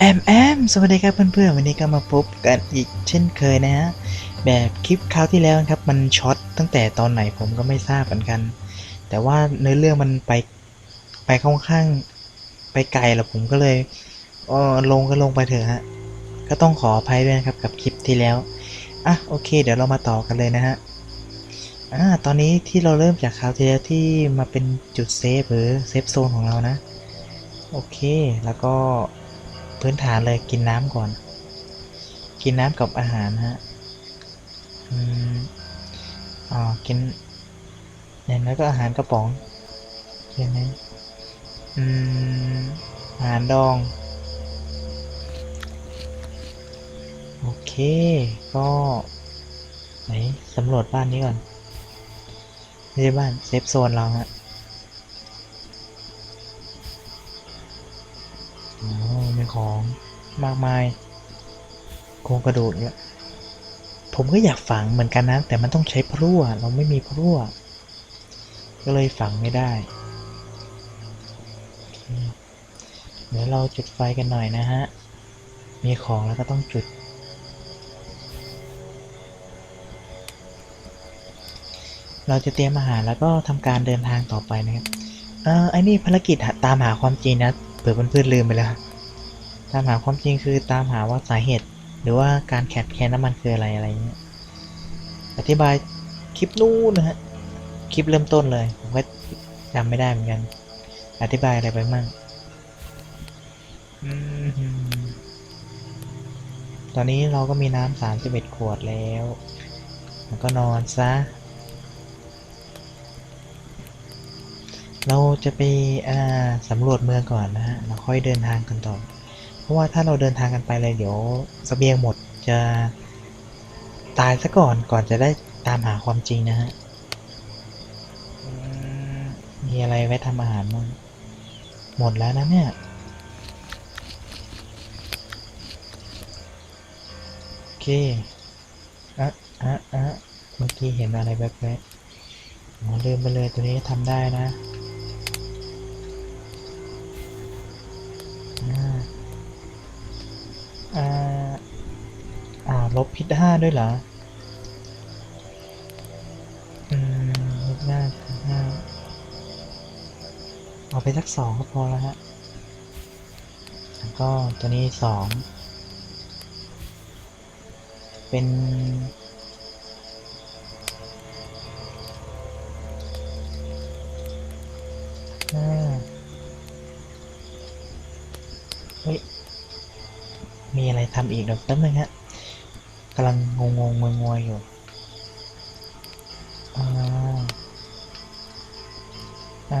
แอมแอมสวัสดีครับเพื่อนๆวันนี้ก็มาพบกันอีกเช่นเคยนะฮะแบบคลิปคราวที่แล้วครับ มันช็อตตั้งแต่ตอนไหนผมก็ไม่ทราบเหมือนกัน แต่ว่าเนื้อเรื่องมันไปไปค่อนข้างไปไกลแล้วผมก็เลยเออลงก็ลงไปเถอะฮะก็ต้องขออภัยด้วยนะครับกับคลิปที่แล้วอะโอเค เดี๋ยวเรามาต่อกันเลยนะฮะอ่าตอนนี้ที่เราเริ่มจากคราวที่แล้วที่มาเป็นจุดเซฟหรือเซฟโซนของเรานะโอเคแล้วก็ พื้นฐานเลยกินน้ำก่อน กินน้ำกับอาหารฮะอืมอ๋อกินอย่างนั้นก็อาหารกระป๋องใช่ไหมอืมอาหารดอง โอเค ก็ไหนสำรวจบ้านนี้ก่อนไม่ใช่บ้านเซฟโซนเราฮะ ของมากมายโครงกระดูกเนี่ยผมก็อยากฝังเหมือนกันนะ แต่มันต้องใช้พลั่วเราไม่มีพลั่ว ก็เลยฝังไม่ได้ เดี๋ยวเราจุดไฟกันหน่อยนะฮะ มีของแล้วก็ต้องจุด เราจะเตรียมอาหารแล้วก็ทำการเดินทางต่อไปนะครับ เออไอ้นี่ภารกิจตามหาความจริงนะเผื่อเพื่อนๆลืมไปแล้ว ตามหาความจริงคือตามหาว่าสาเหตุ หรือว่าการแคดแคนน้ำมันคืออะไรอะไรเงี้ย อธิบายคลิปนู้นนะฮะ คลิปเริ่มต้นเลยผมก็จำไม่ได้เหมือนกัน อธิบายอะไรไปมั่งตอนนี้เราก็มีน้ำสามสิบเอ็ดขวดแล้ว แล้วก็นอนซะ เราจะไปสำรวจเมืองก่อนนะฮะแล้วค่อยเดินทางกันต่อ ราะว่าถ้าเราเดินทางกันไปเลยเดี๋ยวสเสบียงหมดจะตายซะก่อนก่อนจะได้ตามหาความจริงนะฮะมีอะไรไว้ทำอาหารบ้างหมดแล้วนะเนี่ยโอเคอะอะอะเมื่อกี้เห็นอะไรแวบๆอ๋อลืมไปเลยตัวนี้ทำได้นะ บพิษห้าด้วยเหรอ อืมลบหน้าห้าเอาไปสักสองก็พอแล้วฮะ แล้วก็ตัวนี้สอง เป็นห้าเฮ้ย มีอะไรทำอีกเดี๋ยวแป๊บนึงฮะำลังงงงงงวยๆอยู่อ่าอ่า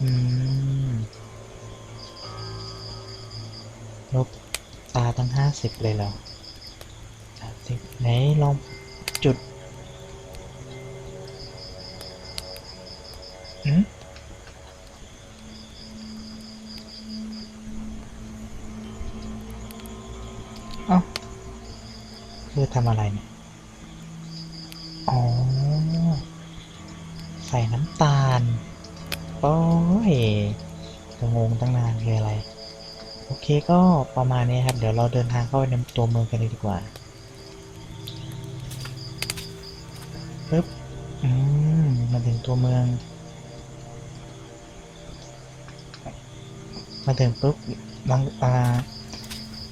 อืมลบตาตั้งห้าสิบเลยเหรอสามสิบไหนลองจุด อืม ทำอะไรเนี่ย อ๋อ ใส่น้ำตาล โอ้ยงงตั้งนานคืออะไร โอเคก็ประมาณนี้ครับ เดี๋ยวเราเดินทางเข้าไปในตัวเมืองกันเลยดีกว่าปึ๊บ อืม มาถึงตัวเมือง มาถึงปุ๊บรังอ่า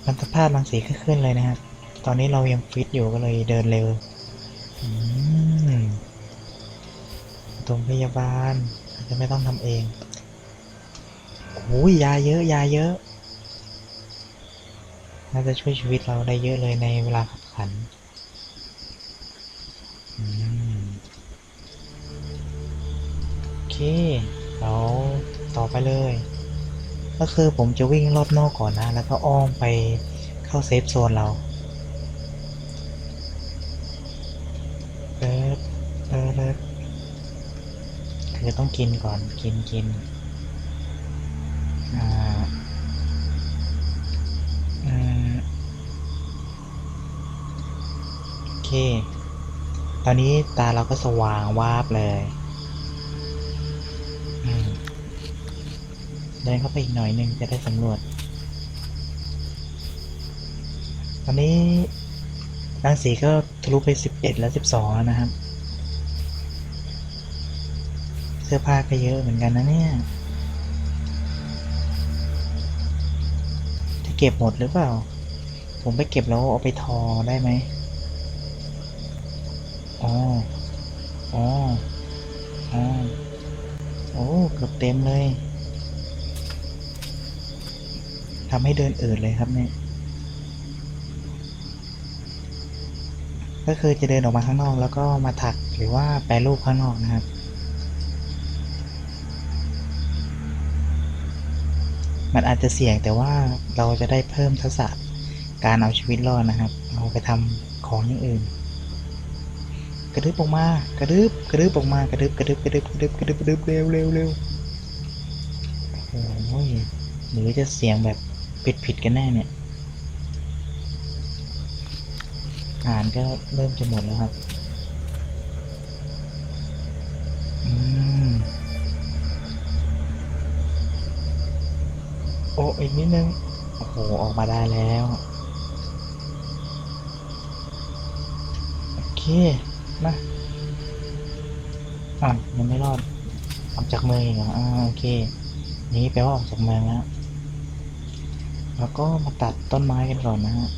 มันสภาพรังสีขึ้นเลยนะครับ ตอนนี้เรายังฟิตอยู่ก็เลยเดินเร็วอืมตรงพยาบาลอาจจะไม่ต้องทำเองโอ้ยยาเยอะยาเยอะ น่าจะช่วยชีวิตเราได้เยอะเลยในเวลาขับขันอืมโอเคเราต่อไปเลย ก็คือผมจะวิ่งรอบนอกก่อนนะ แล้วก็อ้อมไปเข้าเซฟโซนเรา ต้องกินก่อนกินกินโอเค ตอนนี้ตาเราก็สว่างวาบเลย เดินเข้าไปอีกหน่อยหนึ่งจะได้สำรวจ ตอนนี้รังสีก็ทะลุไป 11 และว12 แล้วนะครับ สื้อผ้าก็เยอะเหมือนกันนะเนี่ย จะเก็บหมดหรือเปล่า ผมไปเก็บแล้วเอาไปทอได้ไหมอ๋ออ๋ออ๋อโอ้เกือบเต็มเลยทำให้เดินอืดเลยครับเนี่ย ก็คือจะเดินออกมาข้างนอกแล้วก็มาถักหรือว่าแปรรูปข้างนอกนะครับ มันอาจจะเสี่ยงแต่ว่าเราจะได้เพิ่มทักษะการเอาชีวิตรอดนะครับ เอาไปทำของอย่างอื่น กระดึบออกมากระดึบกระดึบออกมากระดึบกระดึบกระดึบกระดึบกระดึบกระดึบเร็วเร็วเร็วโอ้ยหรือจะเสียงแบบผิดผิดกันแน่เนี่ย อ่านก็เริ่มจะหมดแล้วครับ อีกนิดนึง โอ้โห ออกมาได้แล้ว โอเค มาอะยังไม่รอด ออกจากเมืองอีกเหรออ่าโอเค นี่แปลว่าออกจากเมืองแล้ว แล้วก็มาตัดต้นไม้กันก่อนนะฮะ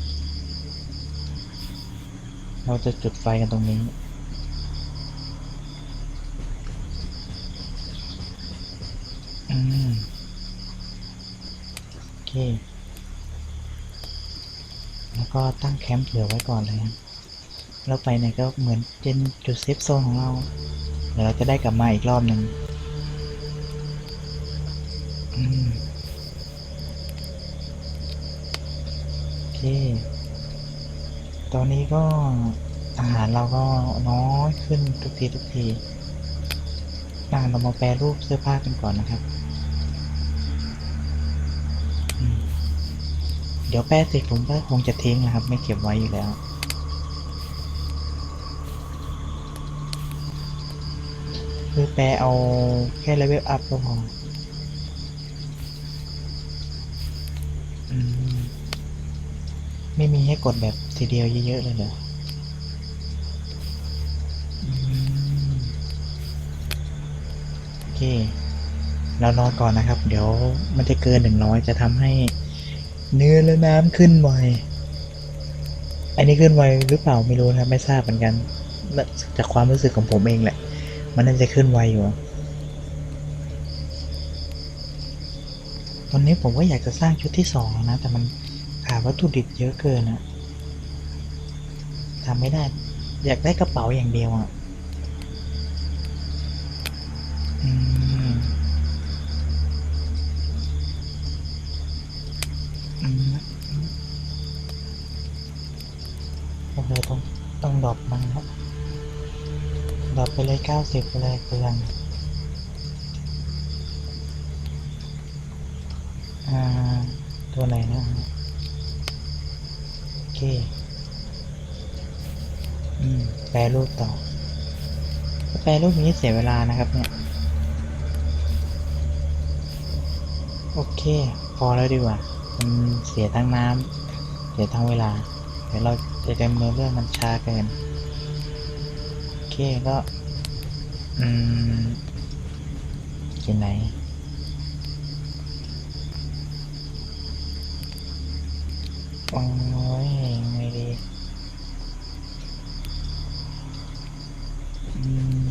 เราจะจุดไฟกันตรงนี้ อืม โอเค แล้วก็ตั้งแคมป์เหลือไว้ก่อนเลยนะเราไปเนี่ยก็เหมือนเป็นจุดเซฟโซนของเรา เดี๋ยวเราจะได้กลับมาอีกรอบหนึ่งโอเค ตอนนี้ก็อาหารเราก็น้อยขึ้นทุกทีทุกทีอะเรามาแปรรูปเสื้อผ้ากันก่อนนะครับ ดี๋ยวแปรเสร็จผมก็คงจะทิ้งนะครับ ไม่เก็บไว้อยู่แล้ว คือแปรเอาแค่เลเวลอัพก็พอไม่มีให้กดแบบทีเดียวเยอะๆเลยเหรอโอเค เรานอนก่อนนะครับ เดี๋ยวมันจะเกินหนึ่งร้อยจะทำให้ เนื้อและน้ำขึ้นไวอันนี้ขึ้นไวหรือเปล่าไม่รู้นะครับไม่ทราบเหมือนกัน จากความรู้สึกของผมเองแหละ มันน่าจะขึ้นไวอยู่ ตอนนี้ผมก็อยากจะสร้างชุดที่สองนะ แต่มันขาดวัตถุดิบเยอะเกินอะทำไม่ได้ อยากได้กระเป๋าอย่างเดียวอะอื โอ้โหต้องต้องดรอปมันครับดรอปไปเลยเก้าสิบไปเลยเปลืองอ่า ตัวไหนนะ โอเค อืม แปลรูปต่อ แปลรูปนี้เสียเวลานะครับเนี่ย โอเค พอแล้วดีกว่า เสียทั้งน้ำเสียทั้งเวลา เดี๋ยวเราจะดำเนินเรื่องมันช้าเกิน โอเคก็อืมกินไหนอืมยังไงดี อืม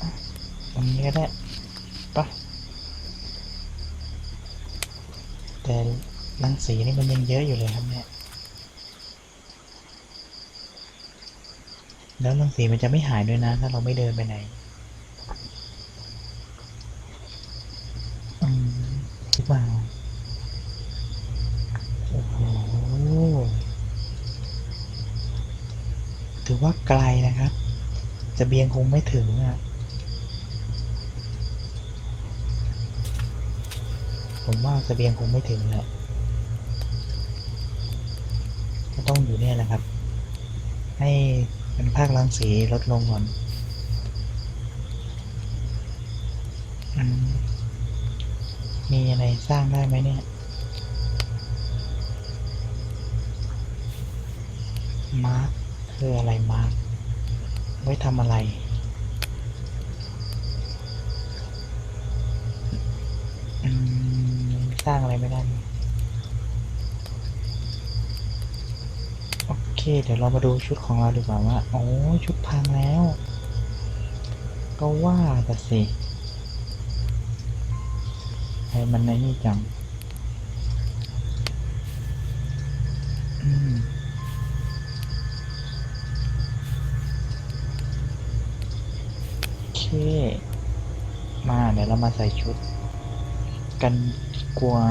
อะตรงนี้ก็ได้ปะแต่รัง สีนี่มันยังเยอะอยู่เลยครับเนี่ยแล้วรังสีมันจะไม่หายด้วยนะ ถ้าเราไม่เดินไปไหนอืมคิดว่าโอ้โหถือว่าไกลนะครับ จะเบียงคงไม่ถึงอะผมว่าจะเบียงคงไม่ถึงแหละ ก็ต้องอยู่เนี่ยแหละครับ ให้เป็นภาครังสีลดลงก่อนมีอะไรสร้างได้ไหมเนี่ย มาร์คคืออะไรมาร์คไว้ทำอะไรสร้างอะไรไม่ได้ เลยโอเคเดี๋ยวเรามาดูชุดของเราดีกว่าว่า โอ้ชุดพังแล้ว ก็ว่าแต่สิไอ้มันในนี่จังโอเค มาเดี๋ยวเรามาใส่ชุด กันกว่า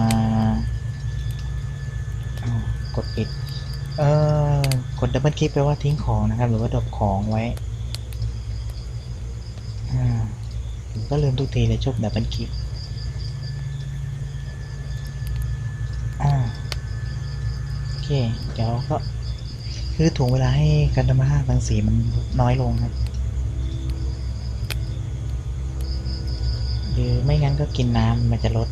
อ้าวกดปิด เออ ดดับเบิลคลิกแปลว่าทิ้งของนะครับ หรือว่าดรอปของไว้ผมก็ลืมทุกทีเลยชอบดับเบิลคลิกอ่าโอเค เดี๋ยวก็ คือถ่วงเวลาให้การธรรมชาติรังสีมันน้อยลงครับหรือไม่งั้นก็กินน้ำมันจะลด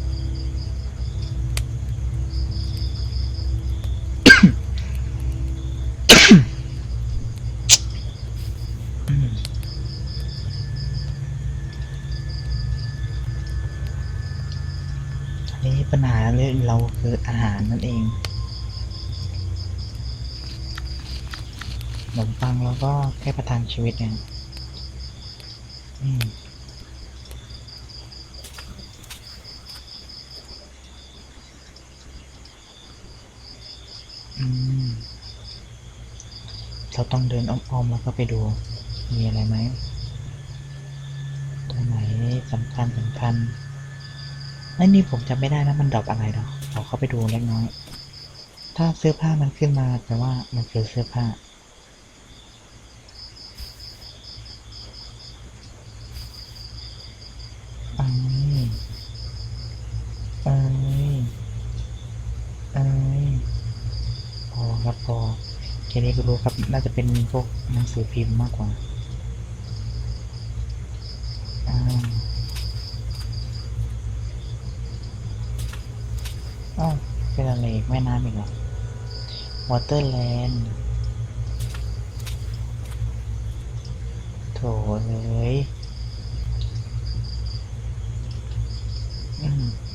คืออาหารนั่นเองขนมปังแล้วก็แค่ประทังชีวิตเนี่ยอืมอืมเราต้องเดินอ้อมๆแล้วก็ไปดู มีอะไรไหมตรงไหนสำคัญสำคัญ อ้นี่ผมจำไม่ได้นะมันดรอปอะไรหรอกเราเข้าไปดูเล็กน้อย ถ้าเสื้อผ้ามันขึ้นมาแปลว่ามันคือเสื้อผ้าอืมเอ้ยเอ้พอครับพอแค่นี้ก็รู้ครับ น่าจะเป็นพวกหนังสือพิมพ์มากกว่าอ้าวเป็นอะไรอี กแม่น้ำอีกเหรอวอเตอร์แลนด์โถเอ้ย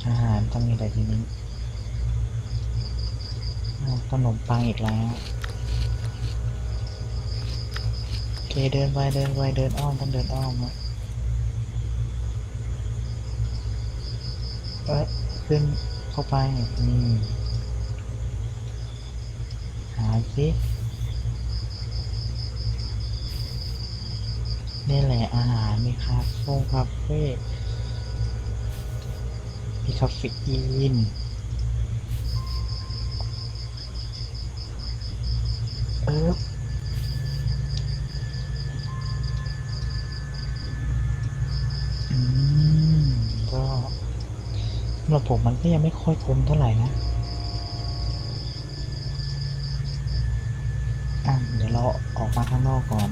อาหารต้องมีอะไรทีนี้ขนมปังอีกแล้วโอเคเดินไปเดินไปเดินอ้อมต้องเดินอ้อมอะเอ๊ะขึ้นเข้าไปอืม สินี่แหละอาหารมีคาเฟ่คาเฟ่มีคาเฟอีนเอออืมก็สำหรับผมมันก็ยังไม่ค่อยคุ้มเท่าไหร่นะ เดี๋ยวเรา ออกมาข้างนอกก่อน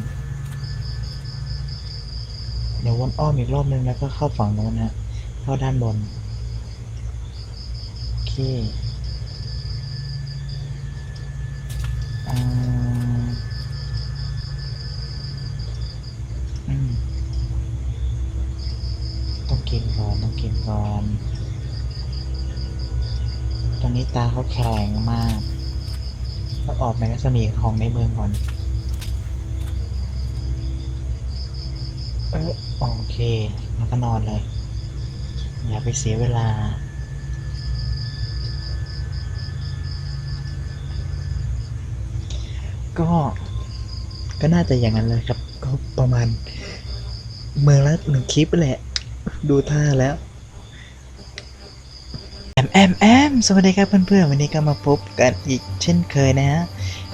เดี๋ยววนอ้อมอีกรอบนึงแล้วก็เข้าฝั่งโน้นนะเข้าด้านบน โอเคอ่าต้องกินก่อนต้องกินก่อน ตอนนี้ตาเขาแข็งมากต้องออกในรัศมีของในเมืองก่อน ออโอเค แล้วก็นอนเลย อย่าไปเสียเวลา ก็ ก็น่าจะอย่างนั้นเลยครับ ก็ประมาณ เมืองละหนึ่งคลิปแหละ ดูท่าแล้วแอมแอมแอมสวัสดีครับเพื่อนๆ วันนี้ก็มาพบกันอีกเช่นเคยนะฮะ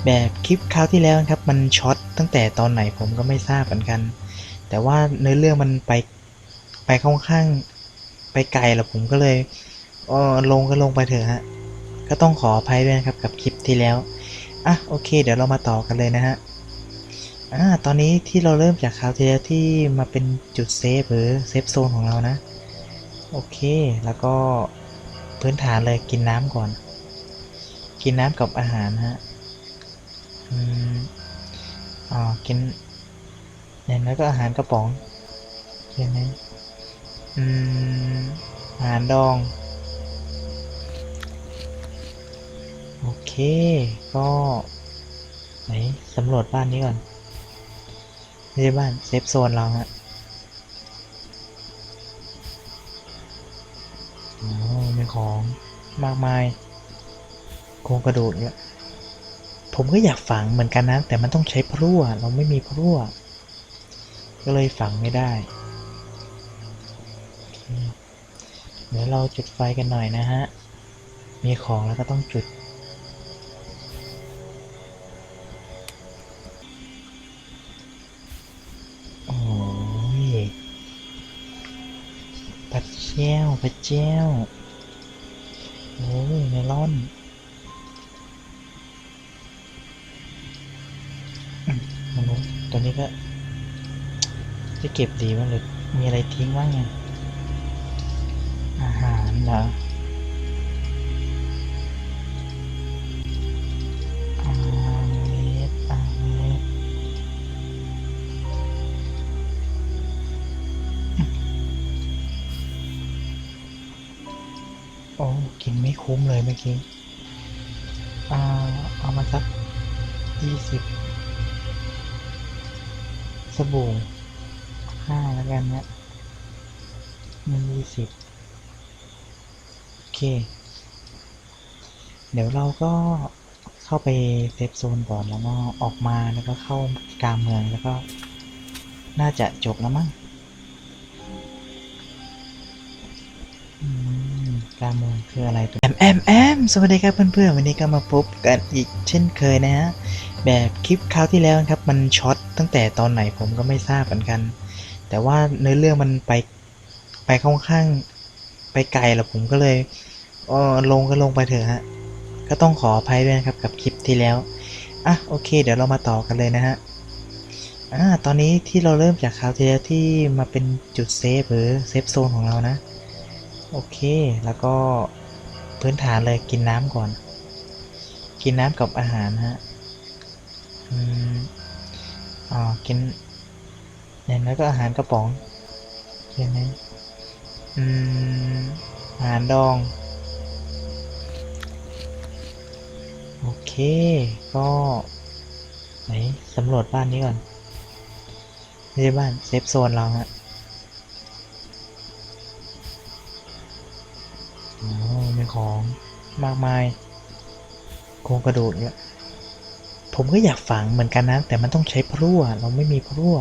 แบบคลิปคราวที่แล้วครับ มันช็อตตั้งแต่ตอนไหนผมก็ไม่ทราบเหมือนกัน แต่ว่าเนื้อเรื่องมันไปไปค่อนข้างไปไกลแล้วผมก็เลยเออลงก็ลงไปเถอะฮะ ก็ต้องขออภัยด้วยนะครับกับคลิปที่แล้ว อะโอเค เดี๋ยวเรามาต่อกันเลยนะฮะ อ่าตอนนี้ที่เราเริ่มจากคราวที่แล้วที่มาเป็นจุดเซฟหรือเซฟโซนของเรานะ โอเคแล้วก็พื้นฐานเลยกินน้ำก่อน กินน้ำกับอาหารฮะ อืมอ๋อกิน อย่างนั้นก็อาหารกระป๋องใช่ไหมอืม อาหารดอง โอเค ก็ไหนสำรวจบ้านนี้ก่อนไม่ใช่บ้านเซฟโซนเราฮะโอ้มีของมากมายโครงกระดูกเนี่ยผมก็อยากฝังเหมือนกันนะ แต่มันต้องใช้พลั่วเราไม่มีพลั่ว ก็เลยฝังไม่ได้ เดี๋ยวเราจุดไฟกันหน่อยนะฮะ มีของแล้วก็ต้องจุด โอ้ยพระเจ้าพระเจ้าโอ้ยเมลอนมไมันรู้ตัวนี้ก็ จะเก็บดีบ้างเลยมีอะไรทิ้งบ้างไงอาหารเหรออาเมดอเมดโอ้กินไม่คุ้มเลยเมื่อกี้เอาเอามาสักยี่สิบสบู่ ห้าแล้วกันเนี่ยมียี่สิบโอเค เดี๋ยวเราก็เข้าไปเซฟโซนก่อนแล้วก็ออกมาแล้วก็เข้ากลางเมืองแล้วก็น่าจะจบแล้วมั้งอืมการเมืองคืออะไรตัวแอมแอมแอมสวัสดีครับเพื่อนๆวันนี้ก็มาพบกันอีกเช่นเคยนะฮะแบบคลิปคราวที่แล้วครับมันช็อตตั้งแต่ตอนไหนผมก็ไม่ทราบเหมือนกัน แต่ว่าเนื้อเรื่องมันไปไปค่อนข้างไปไกลแล้วผมก็เลยเออลงก็ลงไปเถอะฮะ ก็ต้องขออภัยด้วยนะครับกับคลิปที่แล้ว อะโอเค เดี๋ยวเรามาต่อกันเลยนะฮะ อ่าตอนนี้ที่เราเริ่มจากคราวที่แล้วที่มาเป็นจุดเซฟหรือเซฟโซนของเรานะ โอเคแล้วก็พื้นฐานเลยกินน้ำก่อน กินน้ำกับอาหารฮะ อืมอ๋อกิน อย่างนั้นก็อาหารกระป๋องใช่ไหมอืม อาหารดอง โอเค ก็ไหนสำรวจบ้านนี้ก่อนไม่ใช่บ้านเซฟโซนเราฮะโอ้มีของมากมายโครงกระดูกเนี่ยผมก็อยากฝังเหมือนกันนะ แต่มันต้องใช้พลั่วเราไม่มีพลั่ว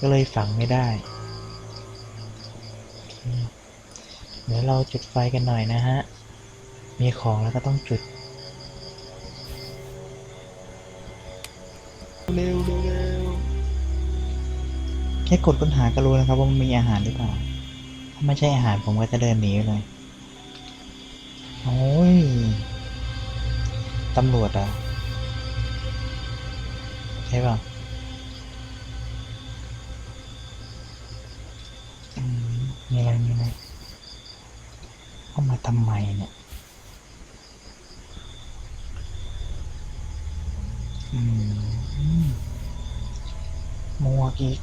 ก็เลยฝังไม่ได้ เดี๋ยวเราจุดไฟกันหน่อยนะฮะ มีของแล้วก็ต้องจุด เร็วเร็วเร็วแค่กดค้นหาก็รู้นะครับว่ามันมีอาหารหรือเปล่า ถ้าไม่ใช่อาหารผมก็จะเดินหนีเลย โอ้ย ตำรวจอะ ใช่ป่ะ มีอะไรมีอะไรเข้ามาทำไมเนี่ย อืมมัวอีก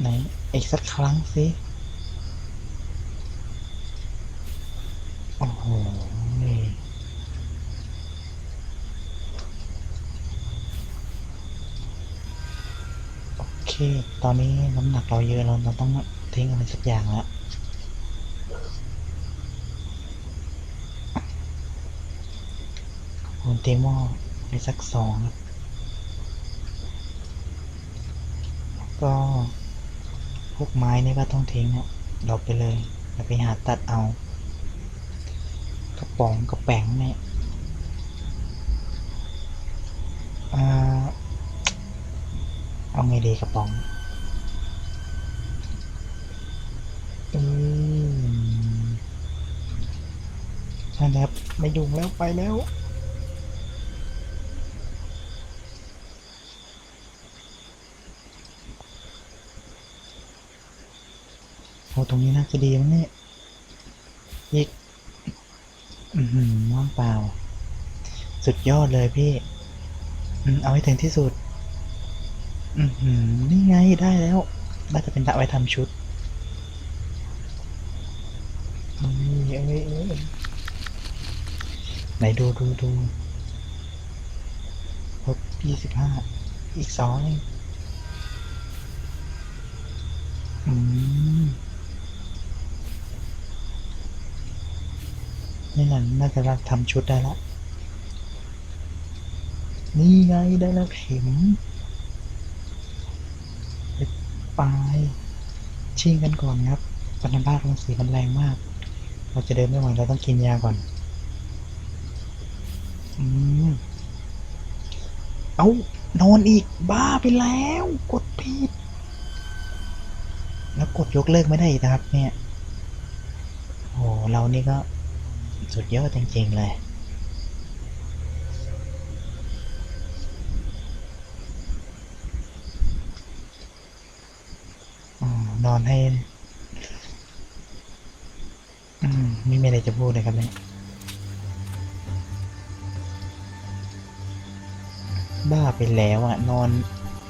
ไหนอีกสักครั้งสิ โอ้โหนี่โอเค ตอนนี้น้ำหนักเราเยอะเราต้องทิ้งอะไรสักอย่างแล้วคุณเตมอไปสักสอง ก็พวกไม้นี่ก็ต้องทิ้งอะดอปไปเลยแล้วไปหาตัดเอา กระป๋องกระแป๋งเนี่ยอ่า เอาไงดีกระป๋องอืมใช่แล้ไม่ยุ่งแล้วไปแล้วอ้ตรงนี้น่าจะดีมั้งเนี่ยอีกอือหือว่างเปล่า สุดยอดเลยพี่ เอาให้ถึงที่สุด อือหือนี่ไงได้แล้วน่าจะเป็นตะไว้ทำชุดเอ้ยเอ้ยเอ้ยไหนดูดูดูครบยี่สิบห้าอีกสองอืมนี่นั่นน่าจะทำชุดได้ละนี่ไงได้แล้วเข็ม ไป ชิ่งกันก่อนครับปัญหารังสีมันแรงมาก เราจะเดินไม่ไหวเราต้องกินยาก่อน อืมเอานอนอีกบ้าไปแล้ว กดผิด แล้วกดยกเลิกไม่ได้อีกนะครับ เนี่ย โอ้เรานี่ก็สุดยอดจริงๆเลย อนให้ อืม ไม่มีอะไรจะพูดเลยครับเนี่ยบ้าไปแล้วอะ นอน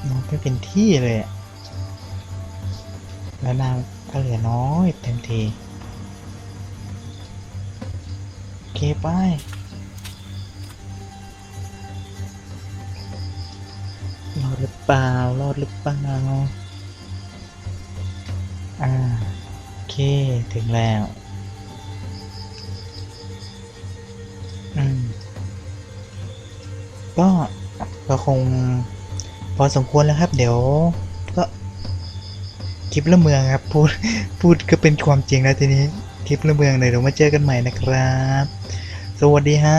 นอนไม่เป็นที่เลยอะแล้วนางก็เหลือน้อยเต็มทีโอเคไปรอดหรือเปล่ารอดหรือเปล่า อ่าโอเค ถึงแล้ว อืม ก็ก็คง พอสมควรแล้วครับ เดี๋ยว ก็คลิปละเมืองครับ พูดพูดก็เป็นความจริงแล้วทีนี้ คลิปละเมืองเดี๋ยวมาเจอกันใหม่นะครับ สวัสดีฮะ